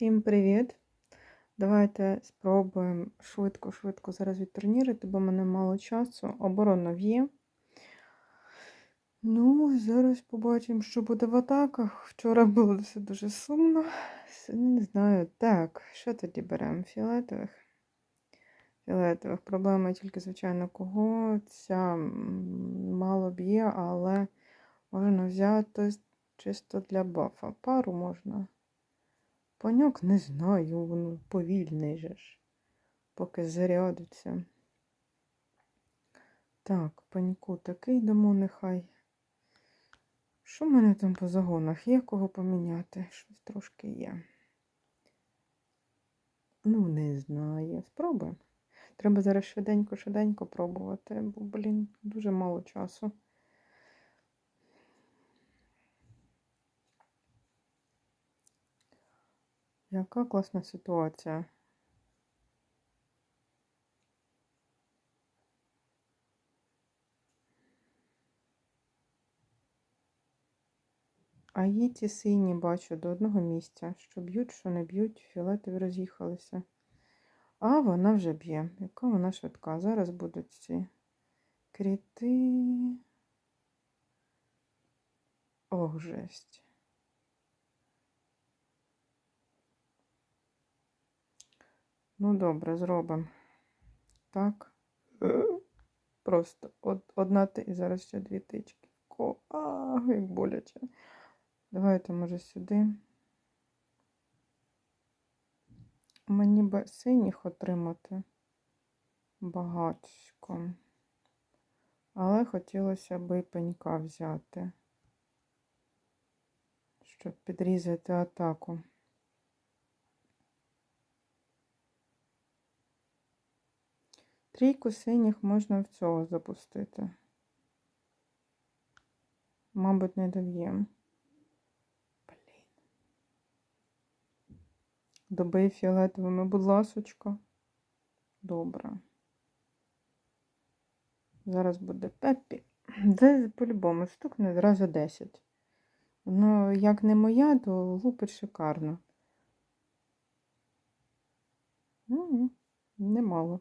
Всім привіт! Давайте спробуємо швидко-швидко зараз відтурнірити, бо в мене мало часу. Оборона в'є. Ну, зараз побачимо, що буде в атаках. Вчора було все дуже сумно. Не знаю. Так, що тоді беремо? Фіолетових? Фіолетових. Проблема тільки, звичайно, кого. Ця мало б'є, але можна взяти чисто для бафа. Пару можна. Паньок не знаю, воно повільний же ж, поки зарядиться. Так, паньку такий дамо нехай. Що в мене там по загонах? Є кого поміняти? Щось трошки є. Ну, не знаю. Спробуємо. Треба зараз швиденько-швиденько пробувати, бо, блін, дуже мало часу. Яка класна ситуація. А є ті сині, бачу, до одного місця. Що б'ють, що не б'ють, фіолетові роз'їхалися. А вона вже б'є. Яка вона швидка. Зараз будуть ці кріти. Ох, жесть. Ну, добре, зробимо. Так. Просто од, одна ти і зараз ще дві тички. Ко, а, як боляче. Давайте, може, сюди. Мені би синіх отримати багатсько. Але хотілося б і пенька взяти, щоб підрізати атаку. Трійку синіх можна в цього запустити. Мабуть, не доб'ємо. Блін. Добий фіолетовими, будь ласочка. Добре. Зараз буде Пеппі. Це по-любому стукне зразу 10. Воно, як не моя, то лупить шикарно. М, Немало.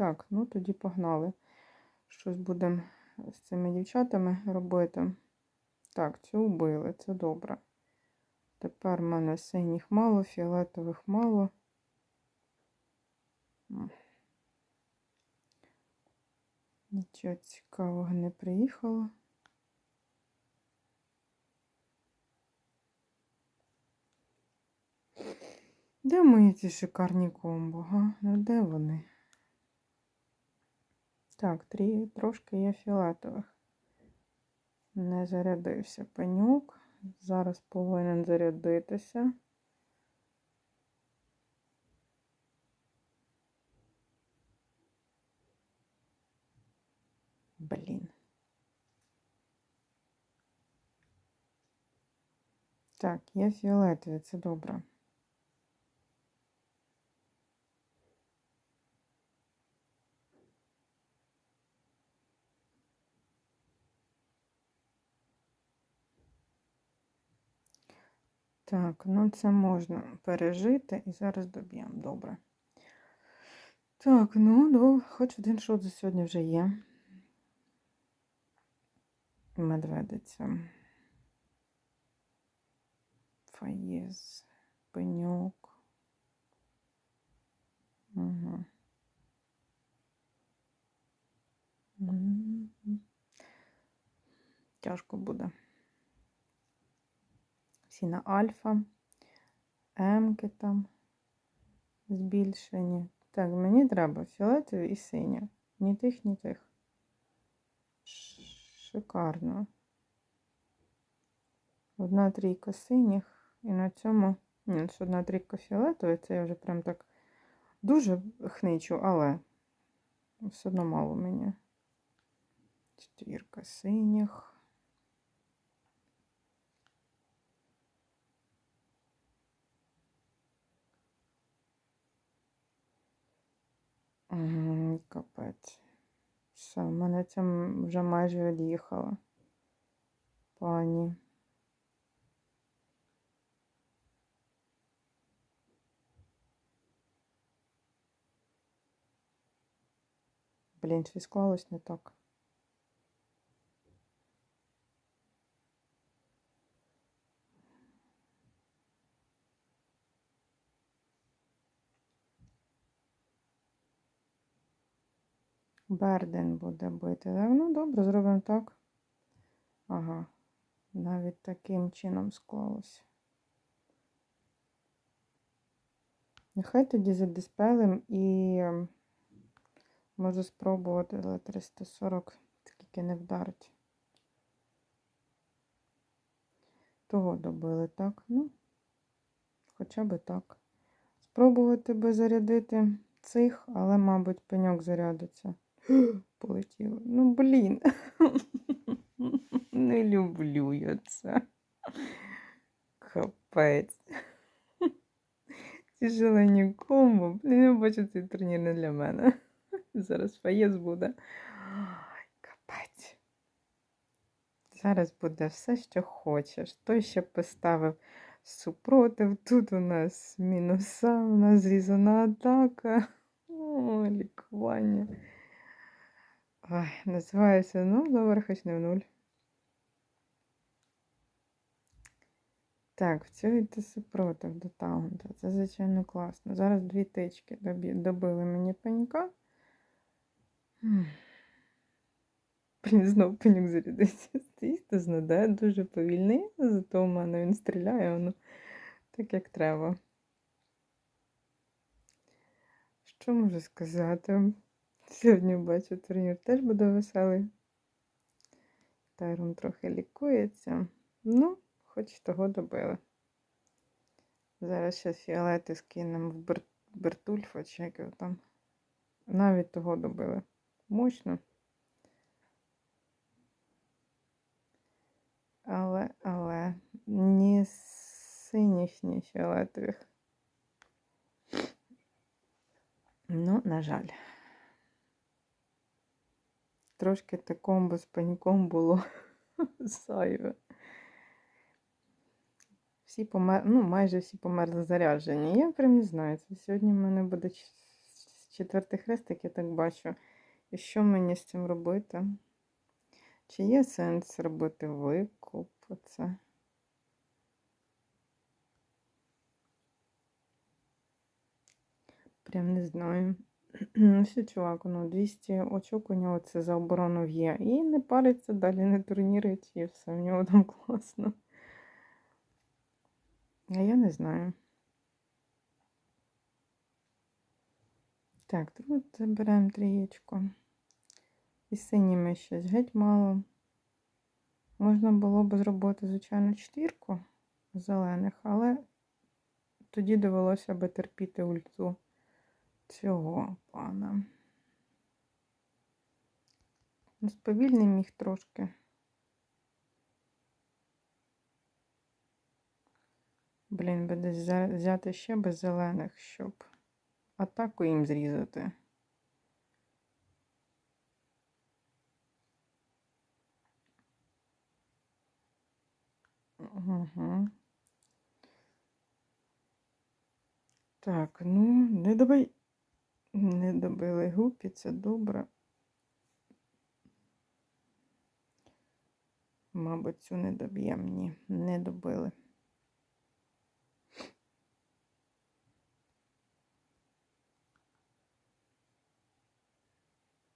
Так, ну тоді погнали. Щось будемо з цими дівчатами робити. Так, цю вбили, це добре. Тепер в мене синіх мало, фіолетових мало. Нічого цікавого не приїхало. Де мої ці шикарні комбо? Га? Ну де вони? Так, трі, трошки є фіолетових. Не зарядився пенюк. Зараз повинен зарядитися. Блін. Так, є фіолетові, це добре. Так, ну це можна пережити і зараз доб'ємо. Добре. Так, ну, ну, хоч один шот за сьогодні вже є. Медведиця. Фаєз, пеньок. Угу. Тяжко буде. Всі на альфа, емки там збільшені. Так, мені треба фіолетові і синя. Ні тих, ні тих. Шикарно. Одна трійка синіх, і на цьому. Ні, це одна трійка фіолетових, це я вже прям так дуже хничу, але все одно мало мені. Четвірка синіх. Капець. Все, мене це вже майже від'їхала. Пані. Блін, щось склалось не так. Берден буде бити. Так, Ну, добре, зробимо так. Ага. Навіть таким чином склалося. Нехай тоді задиспелим і ем, можу спробувати, але 340 тільки не вдарить. Того добили, так? Ну, хоча би так. Спробувати би зарядити цих, але, мабуть, пеньок зарядиться. Полетіло. Ну, блін. Не люблю я це. Капець. Ці шалені комбо. Блін, я бачу, цей турнір не для мене. Зараз фаєс буде. Капець. Зараз буде все, що хочеш. Той ще поставив супротив. Тут у нас мінуса, у нас зрізана атака. О, лікування. Ой, називається, ну, добре, хоч не в нуль. Так, вцілити супротив до таунта. Це, звичайно, класно. Зараз дві тички добили мені пенька. Блін, знов пеньок зарядився. Стоїть, то знаде, дуже повільний, зато в мене він стріляє, воно так, як треба. Що можу сказати? Сьогодні бачу, турнір теж буде веселий. Тайрон трохи лікується. Ну, хоч того добили. Зараз ще фіолети скинемо в Бер... Бертульфа, чи як його там. Навіть того добили. Мощно. Але, але, ні синіх, ні фіолетових. Ну, на жаль. Трошки те комбо з паньком було зайве. Всі помер... ну, майже всі померли заряджені. Я прям не знаю. Це сьогодні в мене буде четвертий хрестик, я так бачу. І що мені з цим робити? Чи є сенс робити викуп? Оце? Прям не знаю. Все, чувак, ну 200 очок у нього це за оборону є. І не париться далі, не турнірить, і все в нього там класно. А я не знаю. Так, тут заберемо трієчку. І синіми щось геть мало. Можна було б зробити, звичайно, четвірку зелених, але тоді довелося би терпіти ульту цього пана. Сповільний міг трошки. Блін, би десь взяти ще без зелених, щоб атаку їм зрізати. Угу. Так, ну, не добий. Не добили гупі, це добре. Мабуть, цю не доб'ємо. Ні, не добили.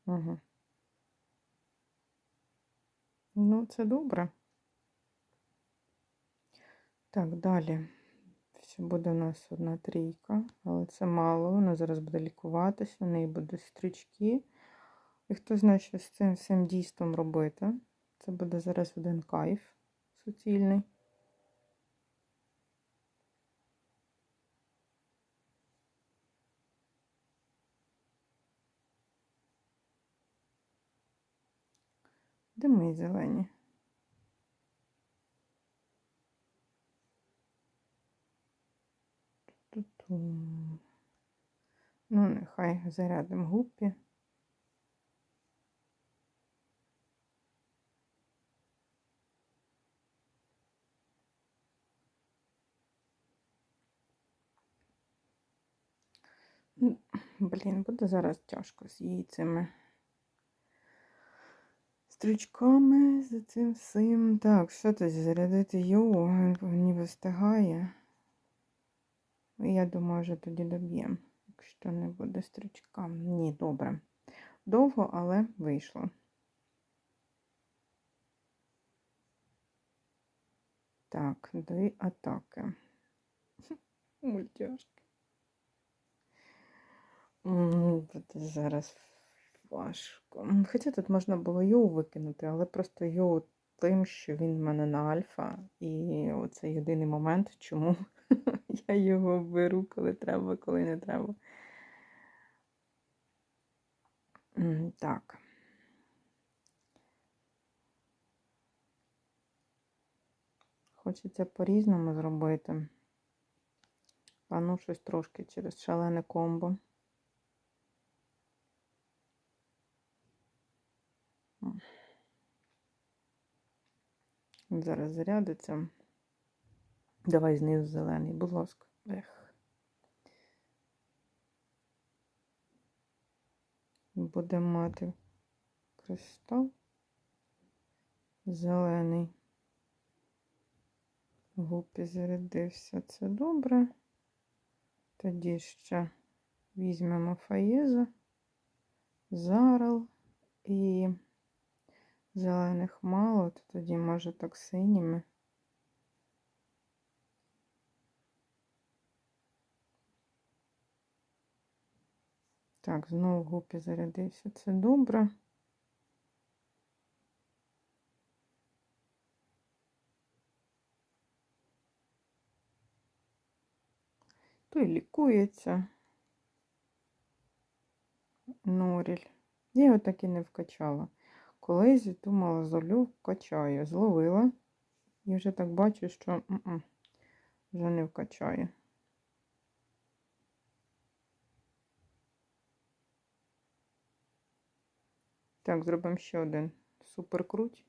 Угу. Ну, це добре. Так, далі. Все буде у нас одна трійка, але це мало. Вона зараз буде лікуватися, в неї будуть стрічки. І хто знає, що з цим всім дійством робити. Це буде зараз один кайф суцільний. Де мої зелені? Ту-ту. Ну, нехай зарядимо гуппі. Ну, Блін, буде зараз тяжко з яйцями. стрічками, за цим всім. Так, що тут зарядити його? Ніби встигає. Я думаю, вже тоді доб'ємо, якщо не буде стрічка. Ні, добре. Довго, але вийшло. Так, дві атаки. Мультяшки. Буде зараз важко. Хоча тут можна було йоу викинути, але просто йоу тим, що він в мене на альфа. І оце єдиний момент, чому я його беру, коли треба, коли не треба. Так. Хочеться по-різному зробити. А ну щось трошки через шалене комбо. М. Зараз зарядиться. Давай знизу зелений, будь ласка. Ех. Будемо мати кристал. Зелений. Гупі зарядився. Це добре. Тоді ще візьмемо фаєза, зарал і зелених мало, то тоді може так синіми. Так, знову гупі зарядився. Це добре. Той лікується. Норіль. Я його так і не вкачала. Колись думала, золю вкачаю. Зловила. І вже так бачу, що м-м, вже не вкачає. Так, зробимо ще один супер круть.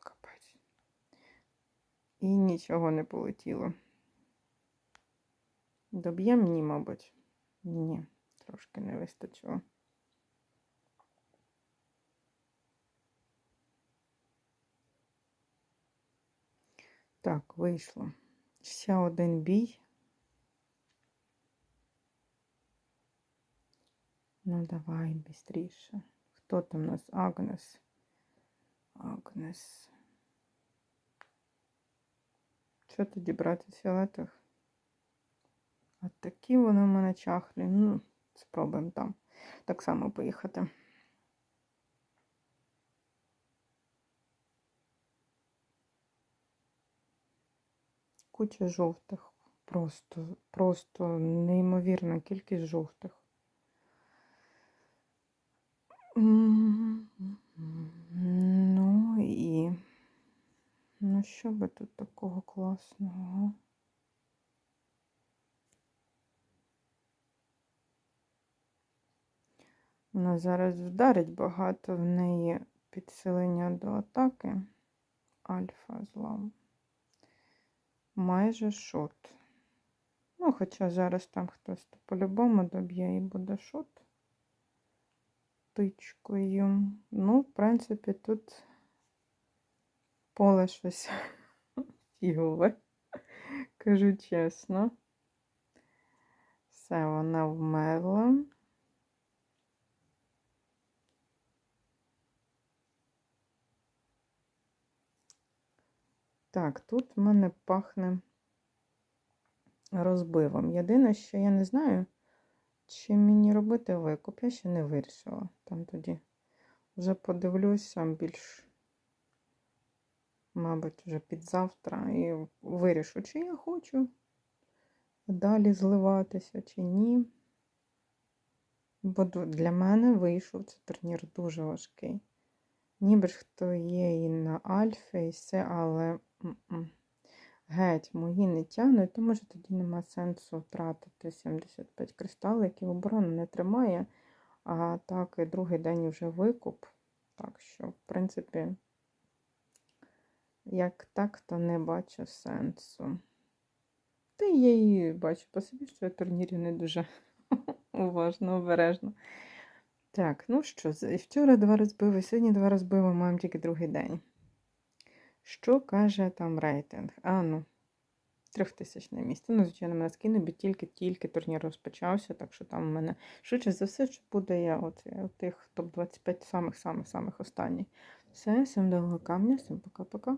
Капець. І нічого не полетіло. Доб'ємо ні, мабуть. Ні, трошки не вистачило. Так, вийшло. Ще один бій. Ну, давай быстріше. Хто там у нас? Агнес. Агнес. Що тоді брати фіолетових? А такі вони в мене чахлі. Ну, спробуємо там так само поїхати. Куча жовтих. Просто, просто неймовірна кількість жовтих. Ну і ну що би тут такого класного? Вона зараз вдарить багато в неї підсилення до атаки. Альфа злам. Майже шот. Ну, хоча зараз там хтось то по-любому доб'є і буде шот тичкою. Ну, в принципі, тут поле щось фігове, кажу чесно. Все, вона вмерла. Так, тут в мене пахне розбивом. Єдине, що я не знаю, чи мені робити викуп, я ще не вирішила. Там тоді вже подивлюся більш, мабуть, вже під завтра і вирішу, чи я хочу далі зливатися, чи ні. Бо для мене вийшов цей турнір дуже важкий. Ніби ж хто є і на Альфі, і все, але. Геть мої не тягнуть, тому що тоді нема сенсу втратити 75 кристаликів. Оборона не тримає, а так і другий день вже викуп. Так що, в принципі, як так, то не бачу сенсу. Та я і бачу по собі, що я турнірі не дуже уважно, обережно Так, ну що, вчора два розбили, сьогодні два розбили, маємо тільки другий день. Що каже там рейтинг? А ну, трьохтисячне місце. Ну, звичайно, мене скине, бо тільки-тільки турнір розпочався, так що там у мене швидше за все, що буде я от, я от тих топ-25 самих-самих-самих останніх. Все, всім довго камня, всім пока-пока.